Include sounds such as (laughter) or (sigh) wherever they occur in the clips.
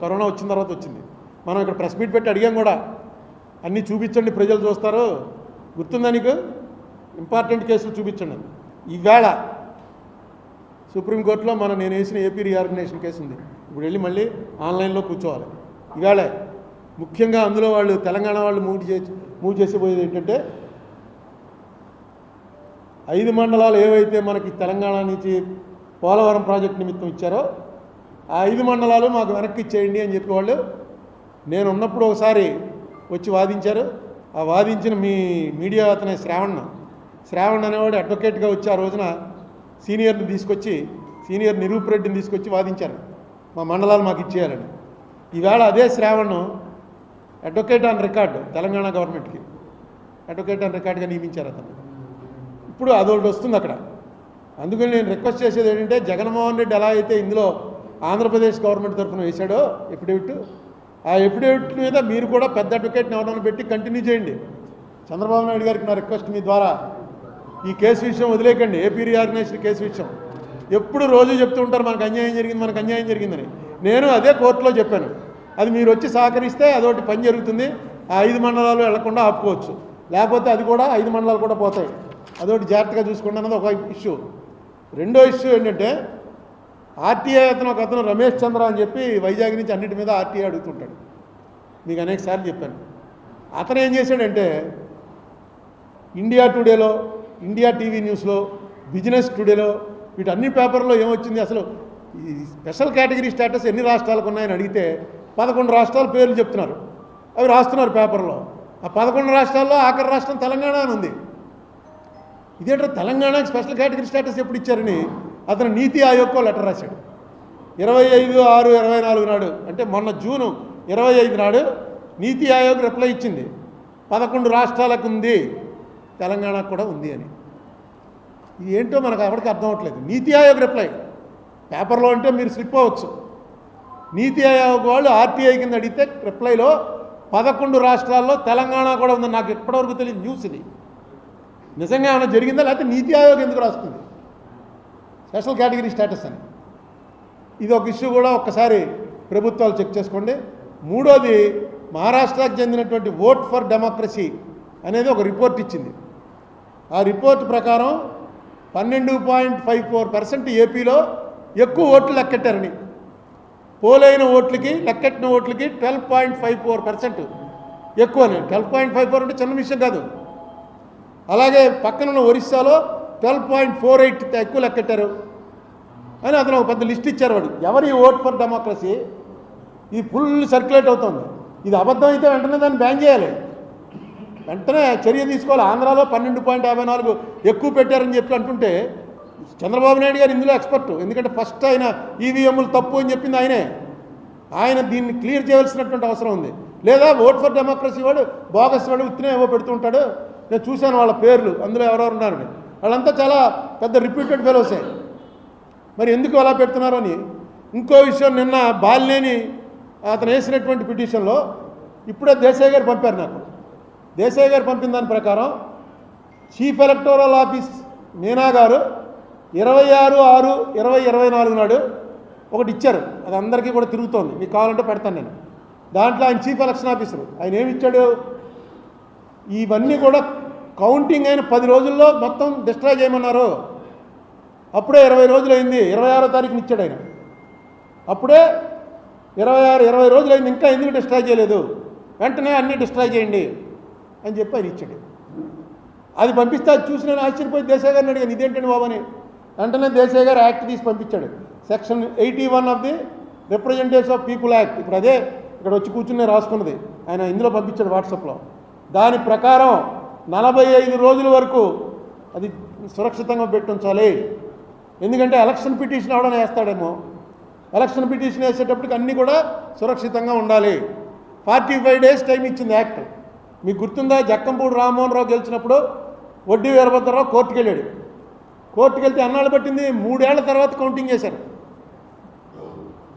Corona వచ్చిన తర్వాత వచ్చింది. మనం ఇక్కడ ప్రెస్ మీట్ పెట్టి అడిగాం కూడా. అన్నీ చూపించండి ప్రజలు చూస్తారు. గుర్తుందా నీకు? ఇంపార్టెంట్ కేసులు చూపించండి. అని. ఈవేళ సుప్రీంకోర్టులో మనం నేను వేసిన ఏపీ రీఆర్గనైజేషన్ కేసు ఉంది. ఇప్పుడు వెళ్ళి మళ్ళీ ఆన్లైన్లో కూర్చోవాలి. ఈవేళ ముఖ్యంగా అందులో వాళ్ళు తెలంగాణ వాళ్ళు మూవ్ చేసి మూవ్ చేసిపోయేది ఏంటంటే ఐదు మండలాలు ఏవైతే మనకి తెలంగాణ నుంచి పోలవరం ప్రాజెక్ట్ నిమిత్తం ఇచ్చారో ఆ ఐదు మండలాలు మాకు వెనక్కి ఇచ్చేయండి అని చెప్పి వాళ్ళు నేను ఉన్నప్పుడు ఒకసారి వచ్చి వాదించారు. ఆ వాదించిన మీ మీడియా అతని శ్రావణ్. శ్రావణ్ అనేవాడు అడ్వకేట్గా వచ్చి ఆ రోజున సీనియర్ని తీసుకొచ్చి సీనియర్ నిరూపరెడ్డిని తీసుకొచ్చి వాదించారు. మా మండలాలు మాకు ఇచ్చేయాలని. ఈవేళ అదే Shravan advocate on record Telangana గవర్నమెంట్కి. అడ్వకేట్ ఆన్ రికార్డుగా నియమించారు అతను. ఇప్పుడు అదొకటి వస్తుంది అక్కడ. అందుకని నేను రిక్వెస్ట్ చేసేది ఏంటంటే జగన్మోహన్ రెడ్డి ఎలా అయితే ఇందులో ఆంధ్రప్రదేశ్ గవర్నమెంట్ తరఫున వేశాడో ఎఫిడేవిట్. ఆ ఎఫిడేవిట్ మీద మీరు కూడా పెద్ద అడ్వకేట్ని ఎవరైనా పెట్టి కంటిన్యూ చేయండి. చంద్రబాబు నాయుడు గారికి నా రిక్వెస్ట్ మీ ద్వారా. ఈ కేసు విషయం వదిలేకండి ఏపీ రీఆర్గనైజ్డ్ కేసు విషయం. ఎప్పుడు రోజు చెప్తూ ఉంటారు మనకు అన్యాయం జరిగింది మనకు అన్యాయం జరిగిందని. నేను అదే కోర్టులో చెప్పాను. అది మీరు వచ్చి సహకరిస్తే అదొకటి పని జరుగుతుంది. ఆ ఐదు మండలాలు వెళ్ళకుండా ఆపుకోవచ్చు. లేకపోతే అది కూడా ఐదు మండలాలు కూడా పోతాయి. అదొకటి జాగ్రత్తగా చూసుకోండి అన్నది ఒక ఇష్యూ. రెండో ఇష్యూ ఏంటంటే ఆర్టీఐ అతను ఒక అతను రమేష్ చంద్ర అని చెప్పి వైజాగ్ నుంచి అన్నిటి మీద ఆర్టీఐ అడుగుతుంటాడు. మీకు అనేక సార్లు చెప్పాను. అతను ఏం చేశాడంటే ఇండియా టుడేలో ఇండియా టీవీ న్యూస్లో బిజినెస్ టుడేలో వీటన్ని పేపర్లో ఏమొచ్చింది అసలు? ఈ స్పెషల్ కేటగిరీ స్టేటస్ ఎన్ని రాష్ట్రాలకు ఉన్నాయని అడిగితే పదకొండు రాష్ట్రాల పేర్లు చెప్తున్నారు. అవి రాస్తున్నారు పేపర్లో. ఆ పదకొండు రాష్ట్రాల్లో ఆఖరి రాష్ట్రం తెలంగాణ అని ఉంది ఇదేంటో తెలంగాణకి స్పెషల్ కేటగిరీ స్టేటస్ ఎప్పుడు ఇచ్చారని అతను నీతి ఆయోగ్కో లెటర్ రాశాడు. ఇరవై ఐదు ఆరు ఇరవై నాలుగు నాడు అంటే మొన్న జూను ఇరవై ఐదు నాడు నీతి ఆయోగ్ రిప్లై ఇచ్చింది. పదకొండు రాష్ట్రాలకు ఉంది తెలంగాణకు కూడా ఉంది అని. ఇది ఏంటో మనకు ఎవరికి అర్థం అవ్వట్లేదు నీతి ఆయోగ్ రిప్లై. పేపర్లో అంటే మీరు స్లిప్ అవ్వచ్చు. నీతి ఆయోగ్ వాళ్ళు ఆర్టీఐ కింద అడిగితే రిప్లైలో పదకొండు రాష్ట్రాల్లో తెలంగాణ కూడా ఉంది నాకు ఇప్పటివరకు తెలియదు. న్యూస్ ఇది. నిజంగా ఏమైనా జరిగిందా? లేకపోతే నీతి ఆయోగ్ ఎందుకు రాస్తుంది? స్పెషల్ కేటగిరీ స్టేటస్ అని. ఇది ఒక ఇష్యూ కూడా ఒక్కసారి ప్రభుత్వాలు చెక్ చేసుకోండి. మూడోది మహారాష్ట్రకు చెందినటువంటి ఓట్ ఫర్ డెమోక్రసీ అనేది ఒక రిపోర్ట్ ఇచ్చింది. ఆ రిపోర్ట్ ప్రకారం పన్నెండు పాయింట్ ఫైవ్ ఫోర్ పర్సెంట్ ఏపీలో ఎక్కువ ఓట్లు లెక్కెట్టారని. పోలైన ఓట్లకి లెక్కెట్టిన ఓట్లకి twelve point five four percent ఎక్కువని ట్వెల్వ్ పాయింట్ ఫైవ్ ఫోర్ అంటే చిన్న విషయం కాదు. అలాగే పక్కనున్న ఒరిస్సాలో ట్వెల్వ్ పాయింట్ ఫోర్ ఎయిట్ ఎక్కువ లెక్కెట్టారు. అని అతను ఒక పెద్ద లిస్ట్ ఇచ్చారు వాడు. ఎవరి ఓట్ ఫర్ డెమోక్రసీ? ఇది ఫుల్ సర్క్యులేట్ అవుతుంది. ఇది అబద్ధం అయితే వెంటనే దాన్ని బ్యాన్ చేయాలి. వెంటనే చర్య తీసుకోవాలి. ఆంధ్రాలో పన్నెండు పాయింట్ యాభై నాలుగు ఎక్కువ పెట్టారని చెప్పి అంటుంటే చంద్రబాబు నాయుడు గారు ఇందులో ఎక్స్పర్ట్. ఎందుకంటే ఫస్ట్ ఆయన ఈవీఎంలు తప్పు అని చెప్పింది ఆయనే. ఆయన దీన్ని క్లియర్ చేయవలసినటువంటి అవసరం ఉంది. లేదా ఓట్ ఫర్ డెమోక్రసీ వాడు బోగస్ వాడు ఉత్తినే ఏవో పెడుతుంటాడు నేను చూశాను వాళ్ళ పేర్లు. అందులో ఎవరెవరు ఉన్నారని వాళ్ళంతా చాలా పెద్ద రిప్యూటెడ్ ఫెలోసే మరి ఎందుకు అలా పెడుతున్నారు అని? ఇంకో విషయం నిన్న బాలినేని అతను వేసినటువంటి పిటిషన్లో ఇప్పుడే దేశాయ్ గారు పంపారు నాకు. దేశాయ్ గారు పంపిన దాని ప్రకారం చీఫ్ ఎలక్టోరల్ ఆఫీస్ మీనా గారు ఇరవై ఆరు ఆరు ఇరవై ఇరవై నాలుగు నాడు ఒకటి ఇచ్చారు. అది అందరికీ కూడా తిరుగుతోంది. మీకు కావాలంటే పెడతాను నేను. దాంట్లో ఆయన చీఫ్ ఎలక్షన్ ఆఫీసర్. ఆయన ఏమి ఇచ్చాడు? ఇవన్నీ కూడా కౌంటింగ్ అయిన పది రోజుల్లో మొత్తం డిస్ట్రాయ్ చేయమన్నారు. అప్పుడే ఇరవై రోజులు అయింది ఇరవై ఆరో తారీఖున ఇచ్చాడు ఆయన. అప్పుడే ఇరవై ఆరు ఇరవై రోజులు అయింది ఇంకా ఎందుకు డిస్ట్రాయ్ చేయలేదు? వెంటనే అన్నీ డిస్ట్రాయ్ చేయండి అని చెప్పి ఆయన ఇచ్చాడు. అది పంపిస్తే అది చూసి నేను ఆశ్చర్యపోయి దేశాయ్ గారిని అడిగాను ఇదేంటండి బాబని వెంటనే దేశాయ్ గారు యాక్ట్ తీసి పంపించాడు. Section eighty one of the representatives of people act. ఇప్పుడు అదే ఇక్కడ వచ్చి కూర్చుని రాసుకున్నది. ఆయన ఇందులో పంపించాడు వాట్సాప్లో. దాని ప్రకారం నలభై ఐదు రోజుల వరకు అది సురక్షితంగా పెట్టుంచాలి. ఎందుకంటే ఎలక్షన్ పిటిషన్ ఎవడన్నా వేస్తాడేమో. ఎలక్షన్ పిటిషన్ వేసేటప్పటికి అన్నీ కూడా సురక్షితంగా ఉండాలి. ఫార్టీ ఫైవ్ డేస్ టైం ఇచ్చింది యాక్ట్. మీకు గుర్తుందా? జక్కంపూడి రామ్మోహన్ రావు గెలిచినప్పుడు వడ్డీ వీరభద్రరావు కోర్టుకు వెళ్ళాడు కోర్టుకు వెళ్తే అన్నాళ్ళు పట్టింది? మూడేళ్ళ తర్వాత కౌంటింగ్ చేశారు.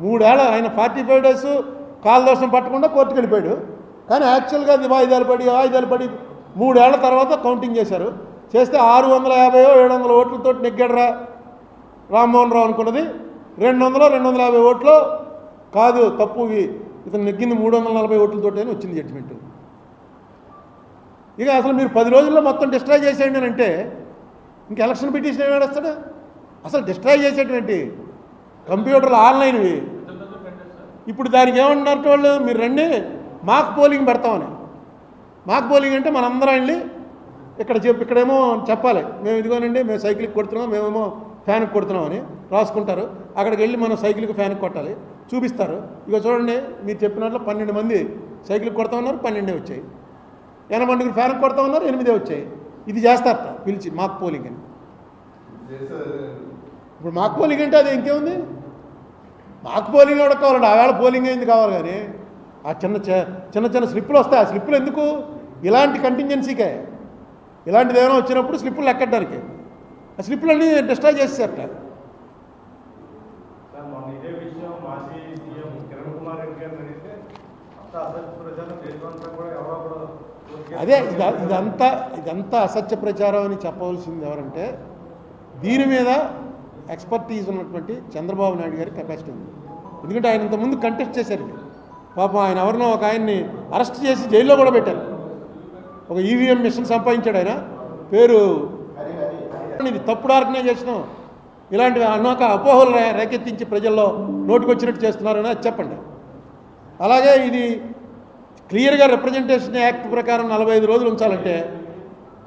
మూడేళ్ళ ఆయన ఫార్టీ ఫైవ్ డేస్ కాలదోషం పట్టకుండా కోర్టుకు వెళ్ళిపోయాడు కానీ యాక్చువల్గా అది వాయిదాలు పడి వాయిదాలు పడి మూడేళ్ళ తర్వాత కౌంటింగ్ చేశారు. చేస్తే ఆరు వందల యాభై ఏడు వందల ఓట్లతో నెగ్గాడరా రామ్మోహన్ రావు అనుకున్నది. రెండు వందలు రెండు వందల యాభై ఓట్లు కాదు తప్పు ఇతను నెగ్గింది మూడు వందల నలభై ఓట్లతో అని వచ్చింది జడ్జిమెంట్ ఇక అసలు మీరు పది రోజుల్లో మొత్తం డిస్ట్రాయ్ చేసేయండి అని అంటే ఇంక ఎలక్షన్ పిటిషన్ ఏమి నడుస్తాడు అసలు డిస్ట్రాయ్ చేసేటువంటి కంప్యూటర్లు ఆన్లైన్వి. ఇప్పుడు దానికి ఏమంటున్నారు వాళ్ళు? మీరు రండి మాకు పోలింగ్ పెడతామని. మాక్ పోలింగ్ అంటే మనందరం వెళ్ళి ఇక్కడ చెప్పి ఇక్కడేమో చెప్పాలి. మేము ఇదిగోనండి మేము సైకిల్కి కొడుతున్నాం మేమేమో ఫ్యాన్కి కొడుతున్నామని రాసుకుంటారు. అక్కడికి వెళ్ళి మనం సైకిల్కి ఫ్యాన్కి కొట్టాలి. చూపిస్తారు. ఇక చూడండి మీరు చెప్పినట్లు పన్నెండు మంది సైకిల్కి కొడతా ఉన్నారు పన్నెండే వచ్చాయి. ఎనభై మందికి ఫ్యాన్కి కొడతా ఉన్నారు ఎనిమిదే వచ్చాయి. ఇది చేస్తారట పిలిచి మాక్ పోలింగ్ అని. ఇప్పుడు మాక్ పోలింగ్ అంటే అది ఇంకేముంది? మాకు పోలింగ్ కూడా కావాలండి? ఆవేళ పోలింగ్ అయింది కావాలి కానీ ఆ చిన్న చిన్న చిన్న స్లిప్పులు వస్తాయి. ఆ స్లిప్పులు ఎందుకు? ఇలాంటి కంటింజెన్సీకే ఇలాంటిది ఏమైనా వచ్చినప్పుడు స్లిప్పులు లెక్కడానికి ఆ స్లిప్పులన్నీ డిస్ట్రాయ్ చేసేసారట అదే ఇది ఇదంతా ఇదంతా అసత్య ప్రచారం అని చెప్పవలసింది ఎవరంటే దీని మీద ఎక్స్పర్టీజ్ ఉన్నటువంటి చంద్రబాబు నాయుడు గారి కెపాసిటీ ఉంది. ఎందుకంటే ఆయన ఇంతకుముందు కంటెస్ట్ చేశారు. పాపం ఆయన ఎవరినో ఒక ఆయన్ని అరెస్ట్ చేసి జైల్లో కూడా పెట్టారు. ఒక ఈవీఎం మిషన్ సంపాదించాడు ఆయన. పేరు? ఇది తప్పుడు ఆర్గనైజేషను. ఇలాంటివి అనేక అపోహలు రేకెత్తించి ప్రజల్లో నోటుకొచ్చినట్టు చేస్తున్నారని అది చెప్పండి. అలాగే ఇది క్లియర్గా రిప్రజెంటేషన్ యాక్ట్ ప్రకారం నలభై ఐదు రోజులు ఉంచాలంటే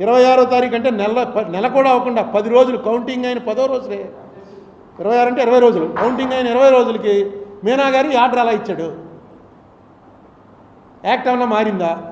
ఇరవై ఆరో తారీఖు అంటే నెల ప- నెల కూడా అవ్వకుండా పది రోజులు కౌంటింగ్ అయిన పదో రోజులే ఇరవై ఆరు అంటే ఇరవై రోజులు. కౌంటింగ్ అయిన ఇరవై రోజులకి మీనా గారు ఈ ఆర్డర్ అలా ఇచ్చాడు? యాక్ట్ ఏమన్నా మారిందా?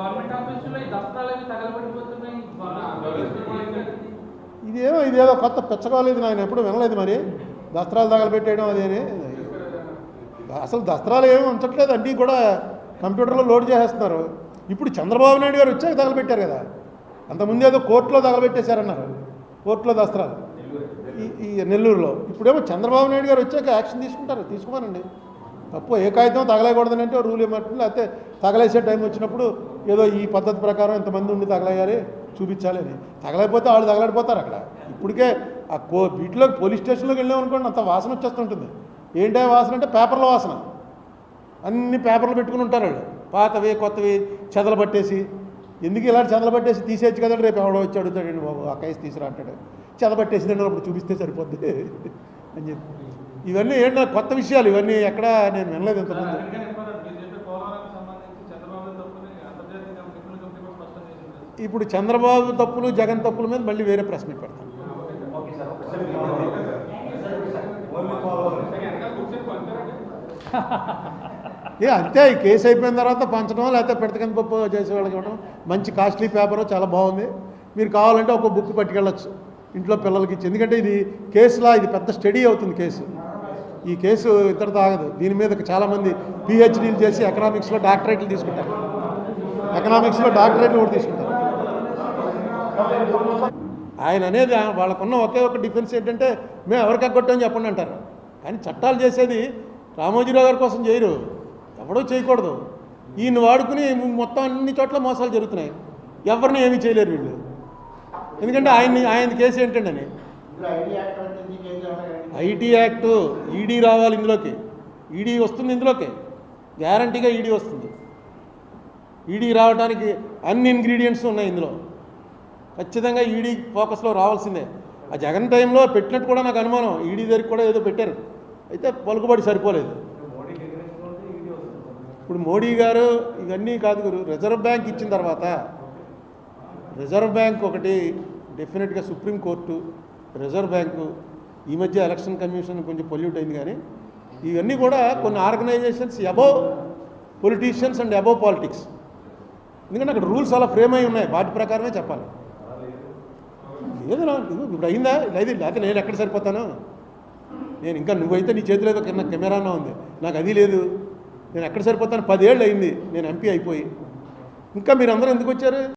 గవర్నమెంట్ ఆఫీసులో ఈ తగలబడిపోతున్నాయి. ఇదేమో ఇదేదో కొత్త పెచ్చకోలేదు ఆయన ఎప్పుడు వినలేదు మరి. దస్త్రాలు తగలబెట్టేయడం అదేని అసలు దస్త్రాలు ఏమీ ఉంచట్లేదు. అన్నీ కూడా కంప్యూటర్లో లోడ్ చేసేస్తున్నారు. ఇప్పుడు చంద్రబాబు నాయుడు గారు వచ్చాక తగలబెట్టారు కదా. అంతకుముందు ఏదో కోర్టులో తగలబెట్టేశారన్నారు. కోర్టులో దస్త్రాలు ఈ ఈ నెల్లూరులో. ఇప్పుడేమో చంద్రబాబు నాయుడు గారు వచ్చాక యాక్షన్ తీసుకుంటారు. తీసుకోమనండి. తప్పు ఏ కాగితం తగలేయకూడదని అంటే రూల్ ఏమంటుంది? లేకపోతే తగలేసే టైం వచ్చినప్పుడు ఏదో ఈ పద్ధతి ప్రకారం ఇంతమంది ఉండి తగలయ్యాలి చూపించాలి అని. తగలేకపోతే వాళ్ళు తగలడిపోతారు అక్కడ. ఇప్పటికే ఆ కో వీటిలో పోలీస్ స్టేషన్లోకి వెళ్ళామనుకోండి అంత వాసన వచ్చేస్తుంటుంది. ఏంటే వాసన అంటే పేపర్ల వాసన. అన్ని పేపర్లు పెట్టుకుని ఉంటారు వాళ్ళు. పాతవి కొత్తవి చెదలు పట్టేసి. ఎందుకు ఇలాంటి చెదలు పట్టేసి తీసేయచ్చు కదండి? రేపు ఎవడో వచ్చి అడుగుతాడండి బాబు ఆ కేసు తీసుకురా అంటాడు. చెదపట్టేసి అప్పుడు చూపిస్తే సరిపోద్ది. (laughs) అని చెప్పి. ఇవన్నీ ఏంటో కొత్త విషయాలు ఇవన్నీ ఎక్కడ నేను వినలేదు ఇంతకుముందు ఇప్పుడు చంద్రబాబు తప్పులు జగన్ తప్పుల మీద మళ్ళీ వేరే ప్రశ్న పెడతాను. ఏ అంతే ఈ కేసు అయిపోయిన తర్వాత పంచడం లేకపోతే పెడతకని పప్పు చేసే వాళ్ళకి ఇవ్వడం మంచి కాస్ట్లీ పేపరు చాలా బాగుంది. మీరు కావాలంటే ఒక బుక్ పట్టుకెళ్ళచ్చు ఇంట్లో పిల్లలకి ఇచ్చి. ఎందుకంటే ఇది కేసులా ఇది పెద్ద స్టడీ అవుతుంది కేసు. ఈ కేసు ఇతరతో ఆగదు. దీని మీద చాలామంది పిహెచ్డీలు చేసి ఎకనామిక్స్లో డాక్టరేట్లు తీసుకుంటారు. ఎకనామిక్స్లో డాక్టరేట్లు కూడా తీసుకుంటారు. ఆయన అనేది వాళ్ళకున్న ఒకే ఒక డిఫెన్స్ ఏంటంటే మేము ఎవరికి ఎగ్గొట్టని చెప్పండి అంటారు. కానీ చట్టాలు చేసేది రామోజీరావు గారి కోసం చేయరు. ఎవడో చేయకూడదు. ఈయన వాడుకుని మొత్తం అన్ని చోట్ల మోసాలు జరుగుతున్నాయి. ఎవరిని ఏమీ చేయలేరు వీళ్ళు. ఎందుకంటే ఆయన్ని ఆయన కేసు ఏంటండి అని ఐటీ యాక్టు ఈడీ రావాలి ఇందులోకి. ఈడీ వస్తుంది ఇందులోకి. గ్యారంటీగా ఈడీ వస్తుంది. ఈడీ రావడానికి అన్ని ఇంగ్రీడియంట్స్ ఉన్నాయి ఇందులో. ఖచ్చితంగా ఈడీ ఫోకస్లో రావాల్సిందే. ఆ జగన్ టైంలో పెట్టినట్టు కూడా నాకు అనుమానం. ఈడీ దగ్గరికి కూడా ఏదో పెట్టారు. అయితే పలుకుబడి సరిపోలేదు. ఇప్పుడు మోడీ గారు ఇవన్నీ కాదు గురు రిజర్వ్ బ్యాంక్ ఇచ్చిన తర్వాత రిజర్వ్ బ్యాంక్ ఒకటి డెఫినెట్గా సుప్రీంకోర్టు రిజర్వ్ బ్యాంకు ఈ మధ్య ఎలక్షన్ కమిషన్ కొంచెం పొల్యూట్ అయింది కానీ ఇవన్నీ కూడా కొన్ని organisations above politicians and above politics ఎందుకంటే అక్కడ రూల్స్ అలా ఫ్రేమ్ అయి ఉన్నాయి వాటి ప్రకారమే చెప్పాలి. లేదు ఇప్పుడు అయిందా? లేదు లేకపోతే నేను ఎక్కడ సరిపోతాను? నేను ఇంకా నువ్వైతే నీ చేతిలో ఏదో కింద కెమెరానా ఉంది. నాకు అది లేదు. నేను ఎక్కడ సరిపోతాను? పదేళ్ళు అయింది. నేను ఎంపీ అయిపోయి. ఇంకా మీరు అందరూ ఎందుకు వచ్చారు?